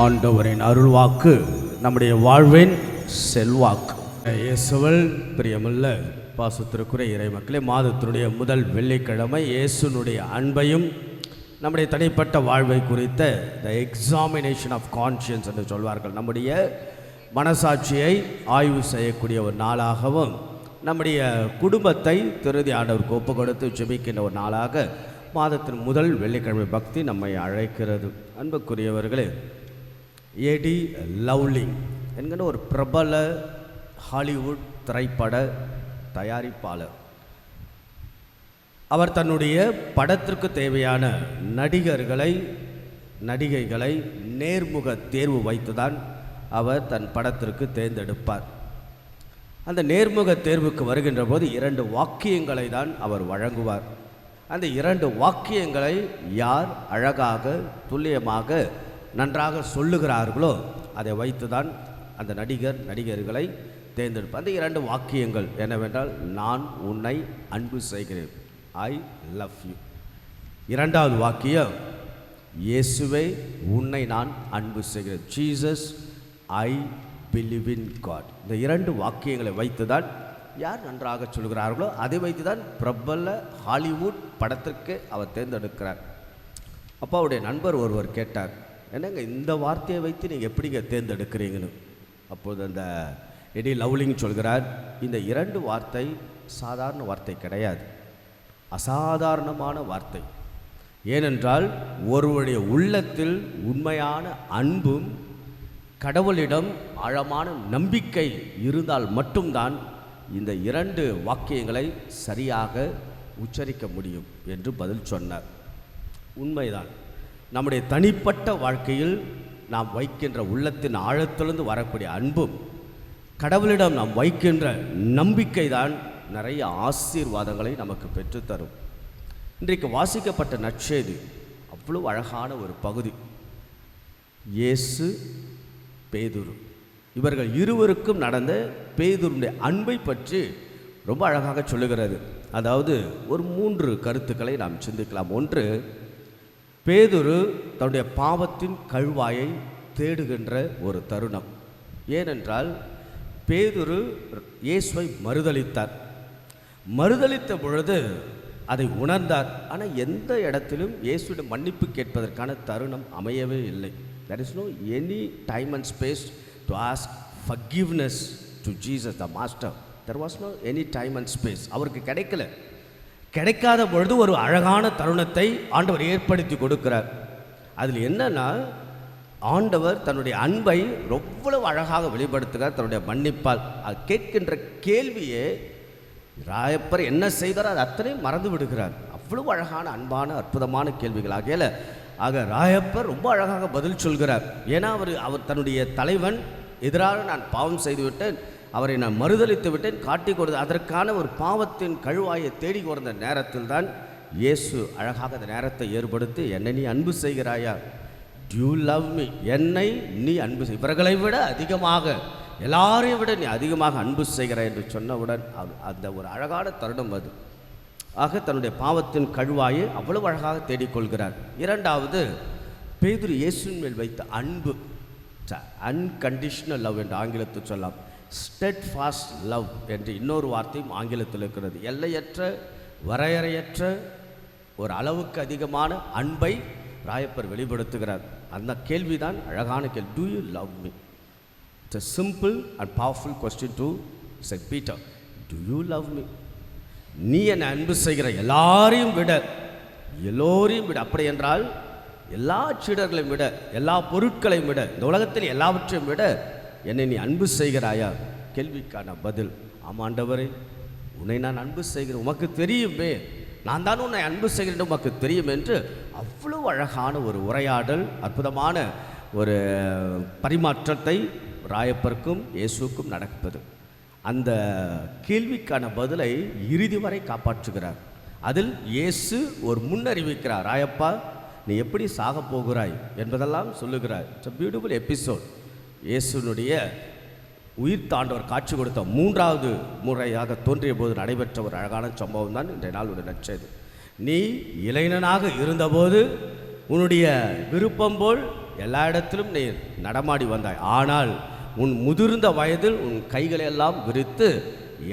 ஆண்டவரின் அருள்வாக்கு நம்முடைய வாழ்வின் செல்வாக்கு. இயேசுவல் பிரியமுள்ள பாசத்திற்குரிய இறை மக்களே மாதத்தினுடைய முதல் வெள்ளிக்கிழமை இயேசுனுடைய அன்பையும் நம்முடைய தனிப்பட்ட வாழ்வை குறித்த த எக்ஸாமினேஷன் ஆஃப் கான்ஷியன்ஸ் என்று சொல்வார்கள். நம்முடைய மனசாட்சியை ஆய்வு செய்யக்கூடிய ஒரு நாளாகவும் நம்முடைய குடும்பத்தை திருதி ஆண்டவருக்கு ஒப்பு கொடுத்து ஜெபிக்கின்ற ஒரு நாளாக மாதத்தின் முதல் வெள்ளிக்கிழமை பக்தி நம்மை அழைக்கிறது. அன்புக்குரியவர்களே ஏடி லவ்லிங் என்கிற ஒரு பிரபல ஹாலிவுட் திரைப்பட தயாரிப்பாளர். அவர் தன்னுடைய படத்திற்கு தேவையான நடிகர்களை நடிகைகளை நேர்முக தேர்வு வைத்துதான் அவர் தன் படத்திற்கு தேர்ந்தெடுப்பார். அந்த நேர்முக தேர்வுக்கு வருகின்ற போது இரண்டு வாக்கியங்களை தான் அவர் வழங்குவார். அந்த இரண்டு வாக்கியங்களை யார் அழகாக துல்லியமாக நன்றாக சொல்லுகிறார்களோ அதை வைத்துதான் அந்த நடிகர் நடிகர்களை தேர்ந்தெடுப்பார் அந்த இரண்டு வாக்கியங்கள் என்னவென்றால் நான் உன்னை அன்பு செய்கிறேன். ஐ லவ் யூ இரண்டாவது வாக்கியம் இயேசுவை உன்னை நான் அன்பு செய்கிறேன். Jesus I believe in God இந்த இரண்டு வாக்கியங்களை வைத்து தான் யார் நன்றாக சொல்கிறார்களோ அதை வைத்து தான் பிரபல ஹாலிவுட் படத்திற்கு அவர் தேர்ந்தெடுக்கிறார். அப்போ அவருடைய நண்பர் ஒருவர் கேட்டார் என்னங்க இந்த வார்த்தையை வைத்து நீங்கள் எப்படிங்க தேர்ந்தெடுக்கிறீங்கன்னு? அப்போது அந்த எடி லவ்லிங் சொல்கிறார் இந்த இரண்டு வார்த்தை சாதாரண வார்த்தை கிடையாது. அசாதாரணமான வார்த்தை. ஏனென்றால் ஒருவருடைய உள்ளத்தில் உண்மையான அன்பும் கடவுளிடம் ஆழமான நம்பிக்கை இருந்தால் மட்டும்தான் இந்த இரண்டு வாக்கியங்களை சரியாக உச்சரிக்க முடியும் என்று பதில் சொன்னார். உண்மைதான். நம்முடைய தனிப்பட்ட வாழ்க்கையில் நாம் வைக்கின்ற உள்ளத்தின் ஆழத்திலிருந்து வரக்கூடிய அன்பும் கடவுளிடம் நாம் வைக்கின்ற நம்பிக்கை தான் நிறைய ஆசீர்வாதங்களை நமக்கு பெற்றுத்தரும். இன்றைக்கு வாசிக்கப்பட்ட நற்செய்தி அவ்வளவு அழகான ஒரு பகுதி. இயேசு பேதுரு. இவர்கள் இருவருக்கும் நடந்த பேதுருடைய அன்பை பற்றி ரொம்ப அழகாக சொல்லுகிறது. அதாவது ஒரு மூன்று கருத்துக்களை நாம் சிந்திக்கலாம். ஒன்று பேதுரு தன்னுடைய பாவத்தின் கழுவாயை தேடுகின்ற ஒரு தருணம். ஏனென்றால் பேதுரு இயேசுவை மறுதலித்தார். மறுதலித்த பொழுது அதை உணர்ந்தார். ஆனால் எந்த இடத்திலும் இயேசுவிடம் மன்னிப்பு கேட்பதற்கான தருணம் அமையவே இல்லை. There is no any time and space to ask forgiveness to Jesus the master there was no any time and space அவருக்கு கிடைக்கல. கிடைக்காத பொழுது ஒரு அழகான தருணத்தை ஆண்டவர் ஏற்படுத்தி கொடுக்கிறார். அதில் என்னன்னா ஆண்டவர் தன்னுடைய அன்பை எவ்வளவு அழகாக வெளிப்படுத்துகிறார் தன்னுடைய மன்னிப்பால். அது கேட்கின்ற கேள்வியே ராயப்பர் என்ன செய்தாரோ அது அத்தனையும் மறந்து விடுகிறார். அவ்வளவு அழகான அன்பான அற்புதமான கேள்விகள். ஆகையால ஆக ராயப்பர் ரொம்ப அழகாக பதில் சொல்கிறார். ஏன்னா அவர் அவர் தன்னுடைய தலைவன். எதிராக நான் பாவம் செய்துவிட்டேன். அவரை நான் மறுதளித்து விட்டேன். காட்டி கொடுத்து அதற்கான ஒரு பாவத்தின் கழுவாயை தேடி கொடுத்த நேரத்தில் தான் இயேசு அழகாக அந்த நேரத்தை ஏற்படுத்தி என்னை நீ அன்பு செய்கிறாயா? யூ லவ் மீ என்னை நீ அன்பு செய். இவர்களை விட அதிகமாக எல்லாரையும் விட நீ அதிகமாக அன்பு செய்கிறாய் என்று சொன்னவுடன் அது- அந்த ஒரு அழகான தருணம் அது. ஆக தன்னுடைய பாவத்தின் கழுவாயை அவ்வளவு அழகாக தேடிக்கொள்கிறார் இரண்டாவது பேதுரு இயேசுவின் மேல் வைத்த அன்பு. அன்கண்டிஷனல் லவ் என்று ஆங்கிலத்தில் சொல்லலாம். ஸ்டெட் ஃபாஸ்ட் லவ் என்று இன்னொரு வார்த்தையும் ஆங்கிலத்தில் இருக்கிறது. எல்லையற்ற வரையறையற்ற ஒரு அளவுக்கு அதிகமான அன்பை ராயப்பர் வெளிப்படுத்துகிறார். அந்த கேள்விதான் அழகான கேள்வி. Do you love me it's a simple and powerful question to said Peter do you love me நீ என்னை அன்பு செய்கிற எல்லாரையும் விட எல்லோரையும் விட அப்படி என்றால் எல்லா சீடர்களையும் விட எல்லா பொருட்களையும் விட இந்த உலகத்தில் எல்லாவற்றையும் விட என்னை நீ அன்பு செய்கிறாயா? கேள்விக்கான பதில் ஆமாண்டவரே உன்னை நான் அன்பு செய்கிறேன். உமக்கு தெரியுமே நான் தான் உன்னை அன்பு செய்கிறேன். உமக்கு தெரியும் என்று அவ்வளவு அழகான ஒரு உரையாடல் அற்புதமான ஒரு பரிமாற்றத்தை ராயப்பருக்கும் இயேசுக்கும் நடப்பது. அந்த கேள்விக்கான பதிலை இறுதி வரை காப்பாற்றுகிறார். அதில் இயேசு ஒரு முன்னறிவிக்கிறார் ராயப்பா நீ எப்படி சாகப் போகிறாய்? என்பதெல்லாம் சொல்லுகிறார். இட்ஸ் பியூட்டிஃபுல் எபிசோட் இயேசுனுடைய உயிர் தாண்டவர் காட்சி கொடுத்த மூன்றாவது முறையாக தோன்றிய போது நடைபெற்ற ஒரு அழகான சம்பவம் தான் இன்றைய நாள் ஒரு நச்சது நீ இளைஞனாக இருந்தபோது உன்னுடைய விருப்பம் போல் எல்லா இடத்திலும் நீ நடமாடி வந்தாய். ஆனால் உன் முதிர்ந்த வயதில் உன் கைகளை எல்லாம் விரித்து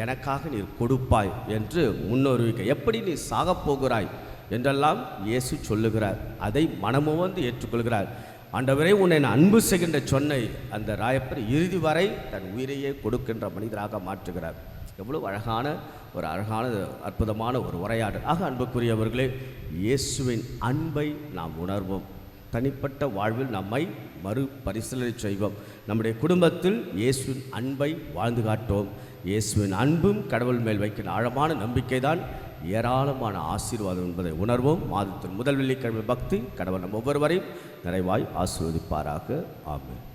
எனக்காக நீர் கொடுப்பாய் என்று முன்னறிவிக்க எப்படி நீ சாகப் போகிறாய்? என்றெல்லாம் இயேசு சொல்லுகிறார். அதை மனமுவந்து ஏற்றுக்கொள்கிறார். ஆண்டவரே உன்னை நான் அன்பு செய்கின்ற சொன்னை அந்த ராயப்பர் இறுதி வரை தன் உயிரையே கொடுக்கின்ற மனிதராக மாற்றுகிறார். எவ்வளவு அழகான ஒரு அழகான அற்புதமான ஒரு உரையாடல். ஆக அன்புக்குரியவர்களே இயேசுவின் அன்பை நாம் உணர்வோம். தனிப்பட்ட வாழ்வில் நம்மை மறுபரிசீலனை செய்வோம். நம்முடைய குடும்பத்தில் இயேசுவின் அன்பை வாழ்ந்து காட்டுவோம். இயேசுவின் அன்பும் கடவுள் மேல் வைக்கிற ஆழமான நம்பிக்கை தான் ஏராளமான ஆசீர்வாதம் என்பதை உணர்வோம். மாதத்தின் முதல் வெள்ளிக்கிழமை பக்தி கடவுள் நம் ஒவ்வொருவரையும் நிறைவாய் ஆசீர்வதிப்பாராக. ஆமாம்